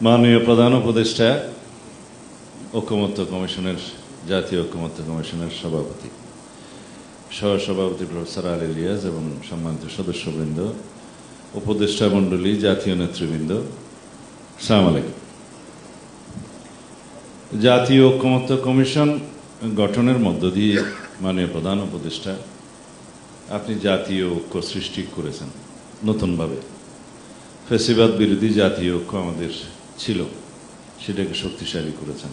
মাননীয় প্রধান উপদেষ্টা ঐক্যমত্য কমিশনের, জাতীয় ঐক্যমত্য কমিশনের সভাপতি, সহসভাপতি প্রফেসর আলী রিয়াজ এবং সম্মানিত সদস্যবৃন্দ, উপদেষ্টা মণ্ডলী, জাতীয় নেতৃবৃন্দ, সালাম আলাইকুম। জাতীয় ঐক্যমত্য কমিশন গঠনের মধ্য দিয়ে মাননীয় প্রধান উপদেষ্টা, আপনি জাতীয় ঐক্য সৃষ্টি করেছেন নতুনভাবে। ফেসিবাদ বিরোধী জাতীয় ঐক্য আমাদের ছিল, সেটাকে শক্তিশালী করেছেন।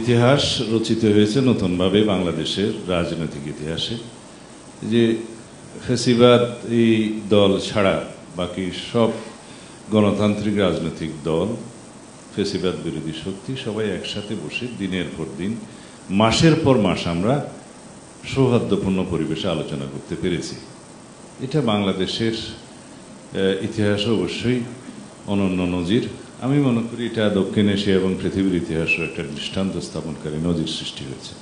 ইতিহাস রচিত হয়েছে নতুনভাবে বাংলাদেশের রাজনৈতিক ইতিহাসে, যে ফেসিবাদ এই দল ছাড়া বাকি সব গণতান্ত্রিক রাজনৈতিক দল, ফেসিবাদ বিরোধী শক্তি সবাই একসাথে বসে দিনের পর দিন, মাসের পর মাস আমরা সৌহার্দ্যপূর্ণ পরিবেশে আলোচনা করতে পেরেছি। এটা বাংলাদেশের ইতিহাসে অবশ্যই অনন্য নজির। আমি মনে করি এটা দক্ষিণ এশিয়া এবং পৃথিবীর ইতিহাসের একটা দৃষ্টান্ত স্থাপনকারী নজির সৃষ্টি হয়েছে।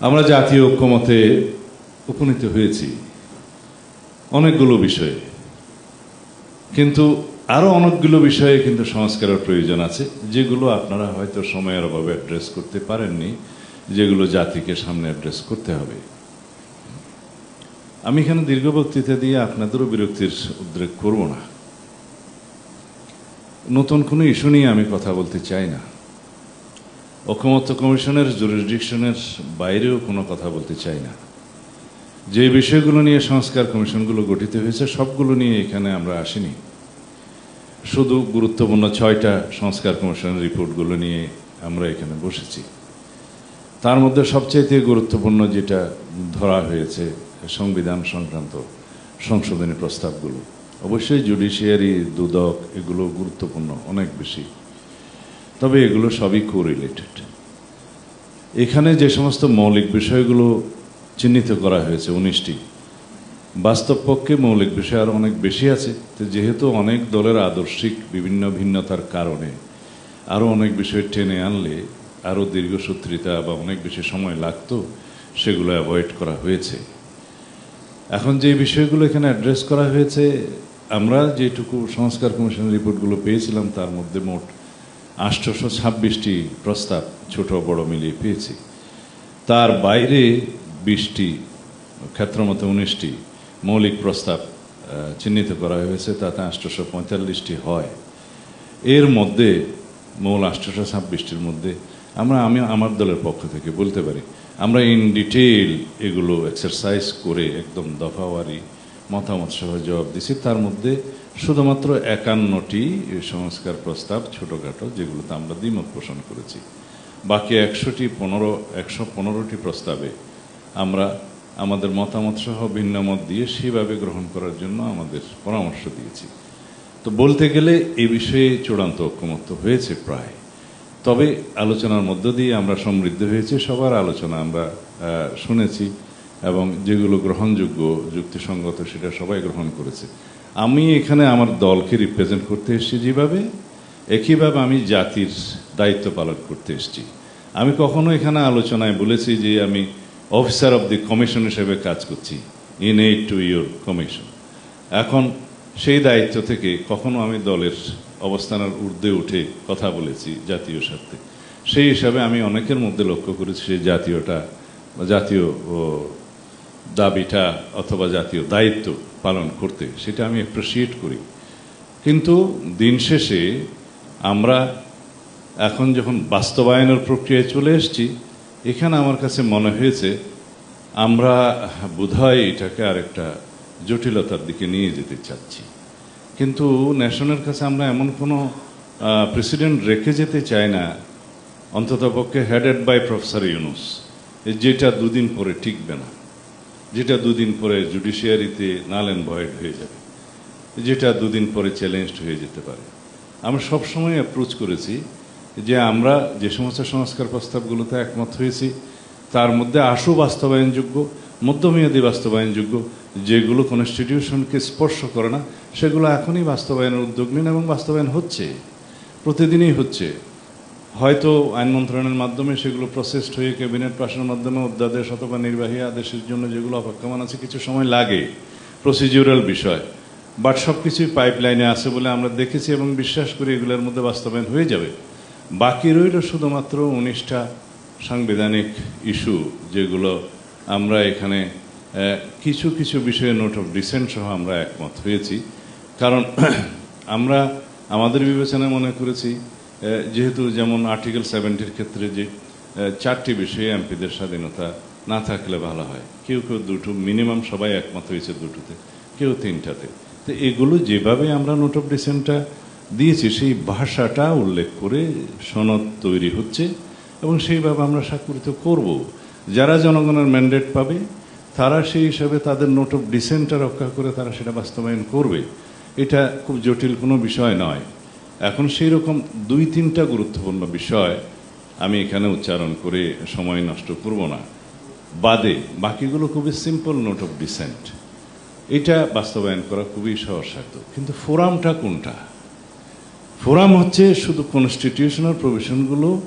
আমরা জাতীয় ঐক্যমতে উপনীত হয়েছি অনেকগুলো বিষয়ে। কিন্তু আরও অনেকগুলো বিষয়ে কিন্তু সংস্কারের প্রয়োজন আছে, যেগুলো আপনারা হয়তো সময়ের অভাবে অ্যাড্রেস করতে পারেননি, যেগুলো জাতিকে সামনে অ্যাড্রেস করতে হবে। আমি এখানে দীর্ঘ বক্তৃতা দিয়ে আপনাদেরও বিরক্তির উদ্রেক করব না। নতুন কোনো ইস্যু নিয়ে আমি কথা বলতে চাই না। ঐকমত্য কমিশনের জুরিসডিকশনের বাইরেও কোনো কথা বলতে চাই না। যে বিষয়গুলো নিয়ে সংস্কার কমিশনগুলো গঠিত হয়েছে, সবগুলো নিয়ে এখানে আমরা আসিনি। শুধু গুরুত্বপূর্ণ ছয়টা সংস্কার কমিশনের রিপোর্টগুলো নিয়ে আমরা এখানে বসেছি। তার মধ্যে সবচাইতে গুরুত্বপূর্ণ যেটা ধরা হয়েছে, সংবিধান সংক্রান্ত সংশোধনী প্রস্তাবগুলো। অবশ্যই জুডিশিয়ারি দুদক, এগুলো গুরুত্বপূর্ণ, অনেক বেশি। তবে এগুলো সবই কো রিলেটেড এখানে যে সমস্ত মৌলিক বিষয়গুলো চিহ্নিত করা হয়েছে, উনিশটি। বাস্তব পক্ষে মৌলিক বিষয় আরও অনেক বেশি আছে, তো যেহেতু অনেক দলের আদর্শিক বিভিন্ন ভিন্নতার কারণে আরও অনেক বিষয় টেনে আনলে আরও দীর্ঘসূত্রিতা বা অনেক বেশি সময় লাগতো, সেগুলো অ্যাভয়েড করা হয়েছে। এখন যে বিষয়গুলো এখানে অ্যাড্রেস করা হয়েছে, আমরা যেটুকু সংস্কার কমিশনের রিপোর্টগুলো পেয়েছিলাম, তার মধ্যে মোট আষ্টশো ছাব্বিশটি প্রস্তাব ছোট বড় মিলিয়ে পেয়েছি। তার বাইরে বিশটি, ক্ষেত্রমতো উনিশটি মৌলিক প্রস্তাব চিহ্নিত করা হয়েছে, তাতে আষ্টশো পঁয়তাল্লিশটি হয়। এর মধ্যে মূল আষ্টশো ছাব্বিশটির মধ্যে আমরা আমি আমার দলের পক্ষ থেকে বলতে পারি, আমরা ইন ডিটেল এগুলো এক্সারসাইজ করে একদম দফাওয়ারি মতামত সহ জবাব দিছি। তার মধ্যে শুধুমাত্র একান্নটি সংস্কার প্রস্তাব ছোটোখাটো যেগুলোতে আমরা দ্বিমত পোষণ করেছি। বাকি একশোটি পনেরো, একশো পনেরোটি প্রস্তাবে আমরা আমাদের মতামত সহ ভিন্ন মত দিয়ে সেভাবে গ্রহণ করার জন্য আমাদের পরামর্শ দিয়েছি। তো বলতে গেলে এ বিষয়ে চূড়ান্ত ঐক্যমত্য হয়েছে প্রায়। তবে আলোচনার মধ্য দিয়ে আমরা সমৃদ্ধ হয়েছি, সবার আলোচনা আমরা শুনেছি এবং যেগুলো গ্রহণযোগ্য যুক্তিসঙ্গত সেটা সবাই গ্রহণ করেছে। আমি এখানে আমার দলকে রিপ্রেজেন্ট করতে এসেছি যেভাবে, একইভাবে আমি জাতির দায়িত্ব পালন করতে এসেছি। আমি কখনো এখানে আলোচনায় বলেছি যে আমি অফিসার অব দি কমিশন হিসেবে কাজ করছি in aid to your commission এখন সেই দায়িত্ব থেকে কখনো আমি দলের অবস্থানের ঊর্ধ্বে উঠে কথা বলেছি জাতীয় স্বার্থে। সেই হিসাবে আমি অনেকের মধ্যে লক্ষ্য করেছি সেই জাতীয়টা জাতীয় দাবিটা অথবা জাতীয় দায়িত্ব পালন করতে, সেটা আমি অ্যাপ্রিসিয়েট করি। কিন্তু দিন শেষে আমরা এখন যখন বাস্তবায়নের প্রক্রিয়ায় চলে এসেছি, এখানে আমার কাছে মনে হয়েছে, আমরা বোধহয় এটাকে আরেকটা জটিলতার দিকে নিয়ে যেতে চাচ্ছি। কিন্তু ন্যাশনের কাছে আমরা এমন কোনো প্রেসিডেন্ট রেখে যেতে চাই না। অন্ততপক্ষে হেডেড বাই প্রফেসর ইউনুস যেটা দুদিন পরে টিকবে না। যেটা দুদিন পরে জুডিশিয়ারিতে নাল অ্যান্ড ভয়েড হয়ে যাবে। যেটা দুদিন পরে চ্যালেঞ্জড হয়ে যেতে পারে। আমরা সবসময় অ্যাপ্রোচ করেছি যে আমরা যে সমস্ত সংস্কার প্রস্তাবগুলোতে একমত হয়েছি, তার মধ্যে আশু বাস্তবায়নযোগ্য মধ্যমেয়াদী বাস্তবায়নযোগ্য যেগুলো কনস্টিটিউশনকে স্পর্শ করে না, সেগুলো এখনই বাস্তবায়নের উদ্যোগ নিন এবং বাস্তবায়ন হচ্ছে। প্রতিদিনই হচ্ছে। হয়তো আইন মন্ত্রণালয়ের মাধ্যমে সেগুলো প্রসেসড হয়ে ক্যাবিনেট পাশের মাধ্যমে অধ্যাদেশ অথবা নির্বাহী আদেশের জন্য যেগুলো অপেক্ষমান আছে, কিছু সময় লাগে। প্রসিডিউরাল বিষয়। বাট সব কিছুই পাইপলাইনে আছে বলে আমরা দেখেছি এবং বিশ্বাস করি এগুলোর মধ্যে বাস্তবায়ন হয়ে যাবে। বাকি রইল শুধুমাত্র উনিশটা সাংবিধানিক ইস্যু যেগুলো আমরা এখানে কিছু কিছু বিষয়ে নোট অফ ডিসেন্ট সহ আমরা একমত হয়েছি। কারণ আমরা আমাদের বিবেচনায় মনে করেছি যেহেতু যেমন আর্টিকেল সেভেন্টির ক্ষেত্রে যে চারটি বিষয়ে এমপিদের স্বাধীনতা না থাকলে ভালো হয়। কেউ কেউ দুটো মিনিমাম সবাই একমত হয়েছে দুটোতে, কেউ তিনটাতে। তো এগুলো যেভাবে আমরা নোট অফ ডিসেন্টটা দিয়েছি, সেই ভাষাটা উল্লেখ করে সনদ তৈরি হচ্ছে এবং সেইভাবে আমরা স্বাক্ষরিত করব যারা জনগণের ম্যান্ডেট পাবে, তারা সেই হিসাবে তাদের নোট অফ ডিসেন্টটা রক্ষা করে তারা সেটা বাস্তবায়ন করবে। এটা খুব জটিল কোনো বিষয় নয়। এখন সেই রকম দুই তিনটা গুরুত্বপূর্ণ বিষয় আমি এখানে উচ্চারণ করে সময় নষ্ট করব না। বাদে বাকিগুলো খুবই সিম্পল নোট অফ ডিসেন্ট এটা বাস্তবায়ন করা খুবই সহজসাধ্য কিন্তু ফোরামটা কোনটা? ফোরাম হচ্ছে শুধু কনস্টিটিউশনাল প্রভিশনগুলো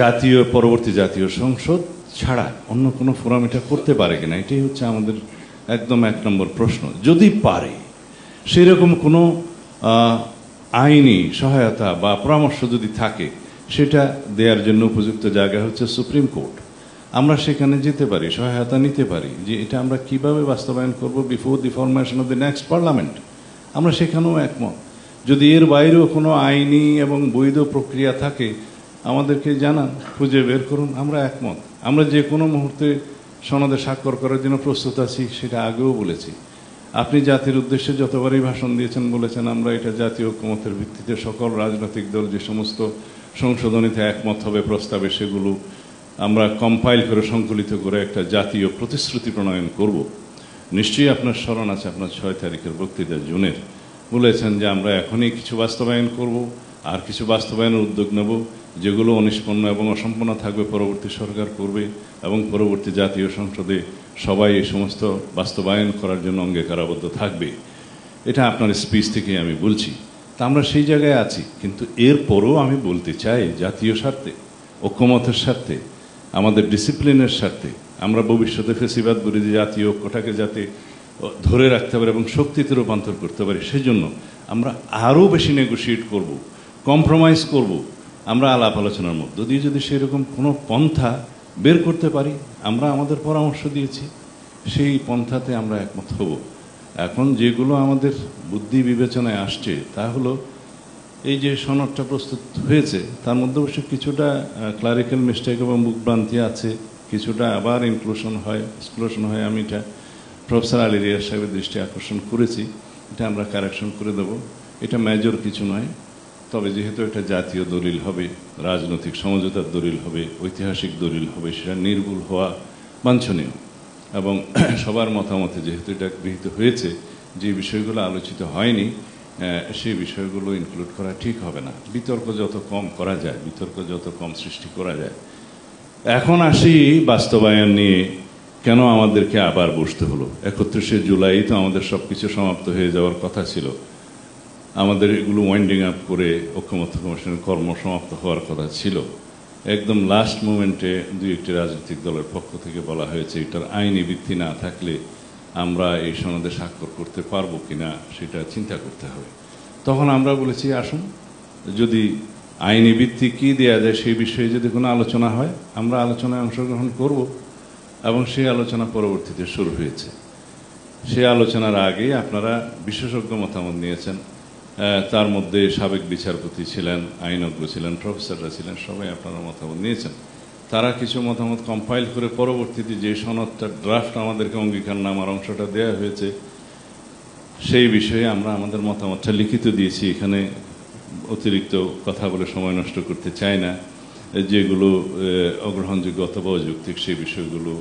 জাতীয়, পরবর্তী জাতীয় সংসদ ছাড়া অন্য কোনো ফোরাম এটা করতে পারে কিনা, এটাই হচ্ছে আমাদের একদম এক নম্বর প্রশ্ন। যদি পারে, সেরকম কোনো আইনি সহায়তা বা পরামর্শ যদি থাকে, সেটা দেওয়ার জন্য উপযুক্ত জায়গা হচ্ছে সুপ্রিম কোর্ট আমরা সেখানে যেতে পারি, সহায়তা নিতে পারি, যে এটা আমরা কীভাবে বাস্তবায়ন করব before the formation of the next parliament আমরা সেখানেও একমত। যদি এর বাইরেও কোনো আইনি এবং বৈধ প্রক্রিয়া থাকে আমাদেরকে জানান, খুঁজে বের করুন, আমরা একমত। আমরা যে কোনো মুহূর্তে সনদে স্বাক্ষর করার জন্য প্রস্তুত আছি, সেটা আগেও বলেছি। আপনি জাতির উদ্দেশ্যে যতবারই ভাষণ দিয়েছেন, বলেছেন আমরা এটা জাতীয় ঐক্যমতের ভিত্তিতে সকল রাজনৈতিক দল যে সমস্ত সংশোধনীতে একমত হবে প্রস্তাবে, সেগুলো আমরা কম্পাইল করে, সংকলিত করে একটা জাতীয় প্রতিশ্রুতি প্রণয়ন করব। নিশ্চয়ই আপনার স্মরণ আছে, আপনার ছয় তারিখের বক্তৃতা জুনের। বলেছেন যে আমরা এখনই কিছু বাস্তবায়ন করব, আর কিছু বাস্তবায়নের উদ্যোগ নেব। যেগুলো অনিষ্পন্ন এবং অসম্পন্ন থাকবে পরবর্তী সরকার করবে এবং পরবর্তী জাতীয় সংসদে সবাই এই সমস্ত বাস্তবায়ন করার জন্য অঙ্গীকারাবদ্ধ থাকবে। এটা আপনার স্পিচ থেকে আমি বলছি। তা আমরা সেই জায়গায় আছি, কিন্তু এরপরও আমি বলতে চাই জাতীয় স্বার্থে, ঐক্যমতের স্বার্থে, আমাদের ডিসিপ্লিনের স্বার্থে। আমরা ভবিষ্যতে ফেসিবাদ বিরোধী জাতীয় ঐক্যটাকে যাতে ধরে রাখতে পারি এবং শক্তিতে রূপান্তর করতে পারি, সেজন্য আমরা আরও বেশি নেগোশিয়েট করব কম্প্রোমাইজ করব আমরা আলাপ আলোচনার মধ্য দিয়ে যদি সেরকম কোনো পন্থা বের করতে পারি, আমরা আমাদের পরামর্শ দিয়েছি, সেই পন্থাতে আমরা একমত হব। এখন যেগুলো আমাদের বুদ্ধি বিবেচনায় আসছে, তা হলো এই যে সনদটা প্রস্তুত হয়েছে, তার মধ্যে অবশ্য কিছুটা ক্লারিক্যাল মিস্টেক এবং মুখভ্রান্তি আছে, কিছুটা আবার ইনক্লুশন হয় এক্সক্লুশন হয়, আমি এটা প্রফেসর আলী রিয়াজ সাহেবের দৃষ্টি আকর্ষণ করেছি, এটা আমরা কারেকশন করে দেব। এটা মেজর কিছু নয়। তবে যেহেতু এটা জাতীয় দলিল হবে, রাজনৈতিক সমঝোতার দলিল হবে, ঐতিহাসিক দলিল হবে, সেটা নির্ভুল হওয়া বাঞ্ছনীয়। এবং সবার মতামতে যেহেতু এটা গৃহীত হয়েছে, যে বিষয়গুলো আলোচিত হয়নি সেই বিষয়গুলো ইনক্লুড করা ঠিক হবে না। বিতর্ক যত কম করা যায়, বিতর্ক যত কম সৃষ্টি করা যায়। এখন আসি বাস্তবায়ন নিয়ে, কেন আমাদেরকে আবার বসতে হলো? একত্রিশে জুলাই তো আমাদের সব কিছু সমাপ্ত হয়ে যাওয়ার কথা ছিল। আমাদের এগুলো ওয়াইন্ডিং আপ করে ঐক্যমত্য কমিশনের কর্ম সমাপ্ত হওয়ার কথা ছিল। একদম লাস্ট মোমেন্টে দুই একটি রাজনৈতিক দলের পক্ষ থেকে বলা হয়েছে, এটার আইনি ভিত্তি না থাকলে আমরা এই সনদে স্বাক্ষর করতে পারব কিনা সেটা চিন্তা করতে হবে। তখন আমরা বলেছি, আসুন, যদি আইনি ভিত্তি কী দেওয়া যায় সেই বিষয়ে যদি কোনো আলোচনা হয়, আমরা আলোচনায় অংশগ্রহণ করব এবং সেই আলোচনা পরবর্তীতে শুরু হয়েছে। সেই আলোচনার আগে আপনারা বিশেষজ্ঞ মতামত নিয়েছেন। তার মধ্যে সাবেক বিচারপতি ছিলেন, আইনজ্ঞ ছিলেন, প্রফেসররা ছিলেন, সবাই আপনারা মতামত নিয়েছেন। তারা কিছু মতামত কম্পাইল করে পরবর্তীতে যে সনদটা ড্রাফট আমাদেরকে অঙ্গীকারনামার অংশটা দেওয়া হয়েছে, সেই বিষয়ে আমরা আমাদের মতামতটা লিখিত দিয়েছি। এখানে অতিরিক্ত কথা বলে সময় নষ্ট করতে চাই না। যেগুলো অগ্রহণযোগ্য অথবা অযৌক্তিক, সেই বিষয়গুলো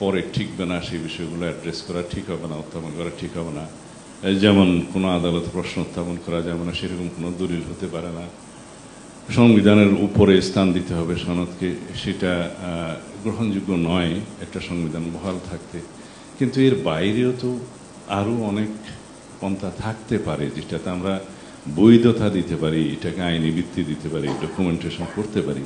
পরে ঠিকবে না, সেই বিষয়গুলো অ্যাড্রেস করা ঠিক হবে না, উত্থাপন করা ঠিক হবে না। যেমন কোনো আদালত প্রশ্ন উত্থাপন করা যাবে না সেরকম কোনো দলিল হতে পারে না। সংবিধানের উপরে স্থান দিতে হবে সনদকে, সেটা গ্রহণযোগ্য নয়, একটা সংবিধান বহাল থাকতে। কিন্তু এর বাইরেও তো আরও অনেক পন্থা থাকতে পারে, যেটাতে আমরা বৈধতা দিতে পারি, এটাকে আইনি ভিত্তি দিতে পারি ডকুমেন্টেশন করতে পারি।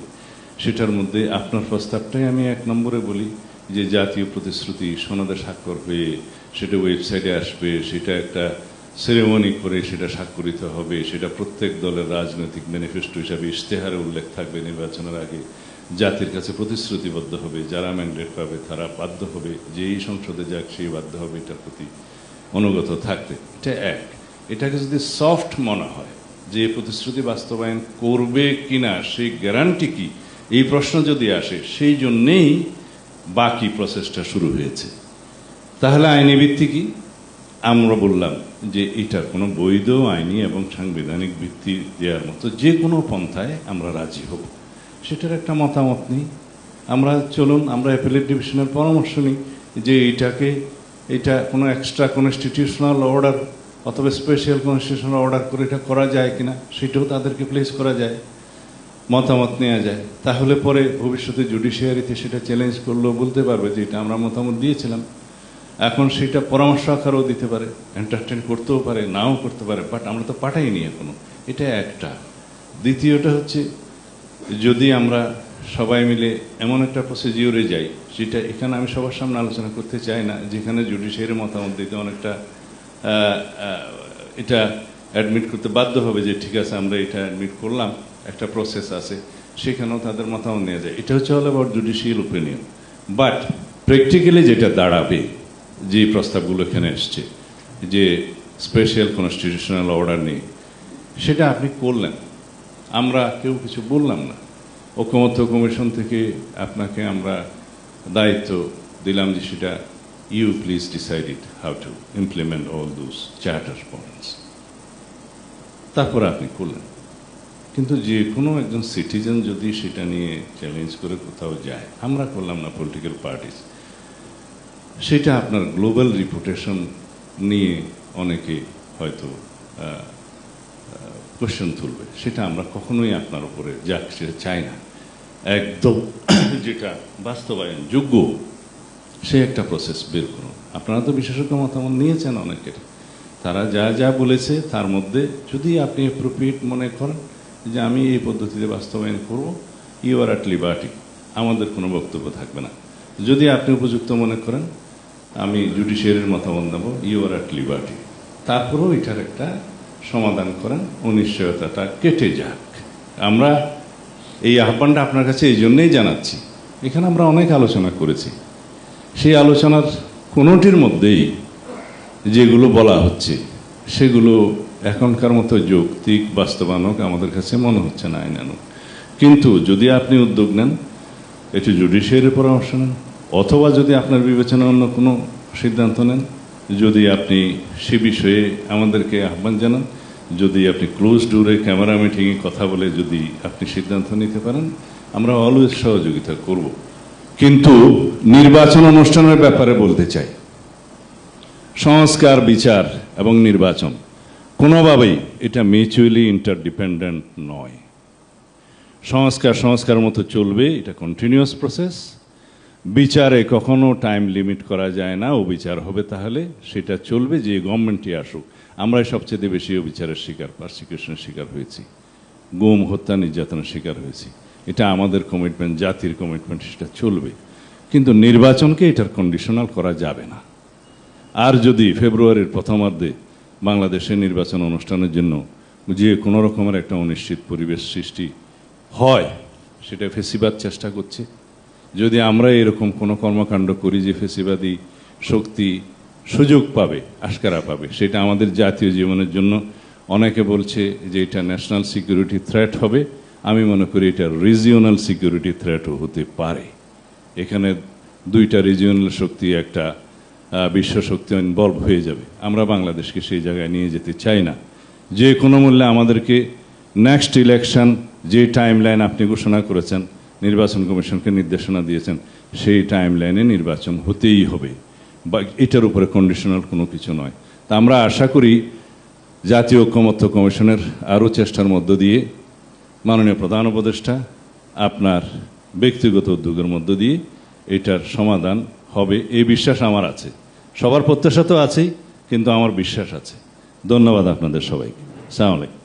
সেটার মধ্যে আপনার প্রস্তাবটাই আমি এক নম্বরে বলি, যে জাতীয় প্রতিশ্রুতি সনদে স্বাক্ষর হয়ে সেটা ওয়েবসাইটে আসবে, সেটা একটা সেরেমনি করে সেটা স্বাক্ষরিত হবে, সেটা প্রত্যেক দলের রাজনৈতিক ম্যানিফেস্টো হিসাবে ইশতেহারে উল্লেখ থাকবে নির্বাচনের আগে। জাতির কাছে প্রতিশ্রুতিবদ্ধ হবে, যারা ম্যান্ডেট পাবে তারা বাধ্য হবে যে এই সংসদে যাক সেই বাধ্য হবে, এটার প্রতি অনুগত থাকতে। এটা এক। এটাকে যদি সফট মনে হয়, যে প্রতিশ্রুতি বাস্তবায়ন করবে কিনা, সেই গ্যারান্টি কি? এই প্রশ্ন যদি আসে, সেই জন্যেই বাকি প্রসেসটা শুরু হয়েছে। তাহলে আইনি ভিত্তি কি? আমরা বললাম যে এটার কোনো বৈধ আইনি এবং সাংবিধানিক ভিত্তি দেওয়ার মতো যে কোনো পন্থায় আমরা রাজি হব। সেটার একটা মতামত নেই। আমরা চলুন, আমরা অ্যাপেলেট ডিভিশনের পরামর্শ নিই যে এইটাকে এটা কোনো এক্সট্রা কনস্টিটিউশনাল অর্ডার অথবা স্পেশাল কনস্টিটিউশনাল অর্ডার করে এটা করা যায় কিনা, সেটাও তাদেরকে প্লেস করা যায়, মতামত নেওয়া যায়। তাহলে পরে ভবিষ্যতে জুডিশিয়ারিতে সেটা চ্যালেঞ্জ করলেও বলতে পারবে যে এটা আমরা মতামত দিয়েছিলাম। এখন সেটা পরামর্শ আকারও দিতে পারে এন্টারটেন করতেও পারে, নাও করতে পারে বাট আমরা তো পাঠাইনি এখনও। এটা একটা। দ্বিতীয়টা হচ্ছে, যদি আমরা সবাই মিলে এমন একটা প্রসিজিওরে যাই, যেটা এখানে আমি সবার সামনে আলোচনা করতে চাই না, যেখানে জুডিশিয়ারি মতামত দিতে অনেকটা এটা অ্যাডমিট করতে বাধ্য হবে যে, ঠিক আছে, আমরা এটা অ্যাডমিট করলাম, একটা প্রসেস আছে। সেখানেও তাদের মতামত নেওয়া যায়। এটা হচ্ছে all about judicial opinion but practically যেটা দাঁড়াবে যে প্রস্তাবগুলো এখানে এসছে, যে স্পেশাল কনস্টিটিউশনাল অর্ডার নিয়ে, সেটা আপনি করলেন। আমরা কেউ কিছু বললাম না। ঐকমত্য কমিশন থেকে আপনাকে আমরা দায়িত্ব দিলাম যে সেটা you please decide it how to implement all those charter points তারপরে আপনি করলেন। কিন্তু যে কোনো একজন সিটিজেন যদি সেটা নিয়ে চ্যালেঞ্জ করে কোথাও যায়, আমরা করলাম না পলিটিক্যাল পার্টিস সেটা আপনার গ্লোবাল রিপুটেশন নিয়ে অনেকে হয়তো কোশ্চেন তুলবে। সেটা আমরা কখনোই আপনার উপরে যাক, সেটা চাই না। একদম যেটা বাস্তবায়ন যোগ্য সে একটা প্রসেস বের করুন। আপনারা তো বিশেষজ্ঞ মতামত নিয়েছেন অনেকের। তারা যা যা বলেছে, তার মধ্যে যদি আপনি অ্যাপ্রোপ্রিয়েট মনে করেন যে আমি এই পদ্ধতিতে বাস্তবায়ন করব ইউ আর অ্যাট লিবার্টি আমাদের কোনো বক্তব্য থাকবে না। যদি আপনি উপযুক্ত মনে করেন আমি জুডিশিয়ারির মতামত নেব ইউ আর অ্যাট লিবার্টি তারপরেও এটার একটা সমাধান করেন, অনিশ্চয়তাটা কেটে যাক। আমরা এই আহ্বানটা আপনার কাছে এই জন্যেই জানাচ্ছি। এখানে আমরা অনেক আলোচনা করেছি। সেই আলোচনার কোনোটির মধ্যেই যেগুলো বলা হচ্ছে, সেগুলো এখনকার মতো যৌক্তিক, বাস্তবানক আমাদের কাছে মনে হচ্ছে না আইনানুক কিন্তু যদি আপনি উদ্যোগ নেন এটি জুডিশিয়ারির পরামর্শ নেন। অথবা যদি আপনার বিবেচনা অন্য কোনো সিদ্ধান্ত নেন, যদি আপনি সে বিষয়ে আমাদেরকে আহ্বান জানান, যদি আপনি ক্লোজ ডোরে ক্যামেরা মিটিংয়ে কথা বলে যদি আপনি সিদ্ধান্ত নিতে পারেন, আমরা অলওয়েজ সহযোগিতা করব। কিন্তু নির্বাচন অনুষ্ঠানের ব্যাপারে বলতে চাই। সংস্কার, বিচার এবং নির্বাচন কোনোভাবেই এটা মিউচুয়ালি ইন্টারডিপেন্ডেন্ট নয়। সংস্কার সংস্কার মতো চলবে, এটা কন্টিনিউয়াস প্রসেস বিচারে কখনো টাইম লিমিট করা যায় না ও বিচার হবে তাহলে সেটা চলবে, যে গভর্নমেন্টই আসুক। আমরাই সবচেয়ে বেশি বিচারের শিকার পারসিকিউশনের শিকার হয়েছি। গুম, হত্যা, নির্যাতনের শিকার হয়েছি। এটা আমাদের কমিটমেন্ট জাতির কমিটমেন্ট সেটা চলবে। কিন্তু নির্বাচনকে এটার কন্ডিশনাল করা যাবে না। আর যদি ফেব্রুয়ারির প্রথমার্ধে বাংলাদেশে নির্বাচন অনুষ্ঠানের জন্য যে কোনো রকমের একটা অনিশ্চিত পরিবেশ সৃষ্টি হয়, সেটা ফেসিবাদ চেষ্টা করছে। যদি আমরা এরকম কোনো কর্মকাণ্ড করি যে ফেসিবাদী শক্তি সুযোগ পাবে, আশকারা পাবে, সেটা আমাদের জাতীয় জীবনের জন্য অনেকে বলছে যে এটা ন্যাশনাল সিকিউরিটি থ্রেট হবে। আমি মনে করি এটা রিজিওনাল সিকিউরিটি থ্রেটও হতে পারে। এখানে দুইটা রিজিওনাল শক্তি, একটা বিশ্ব শক্তি ইনভলভ হয়ে যাবে। আমরা বাংলাদেশকে সেই জায়গায় নিয়ে যেতে চাই না। যে কোনো মূল্যে আমাদেরকে নেক্সট ইলেকশন যে টাইম লাইন আপনি ঘোষণা করেছেন নির্বাচন কমিশনকে নির্দেশনা দিয়েছেন, সেই টাইম লাইনে নির্বাচন হতেই হবে। বা এটার উপরে কন্ডিশনাল কোনো কিছু নয়। তা আমরা আশা করি জাতীয় ঐক্যমত্য কমিশনের আরও চেষ্টার মধ্য দিয়ে, মাননীয় প্রধান উপদেষ্টা, আপনার ব্যক্তিগত উদ্যোগের মধ্য দিয়ে এটার সমাধান হবে। এই বিশ্বাস আমার আছে। সবার প্রত্যাশা তো আছেই, কিন্তু আমার বিশ্বাস আছে। ধন্যবাদ আপনাদের সবাইকে। সালাম আলাইকুম।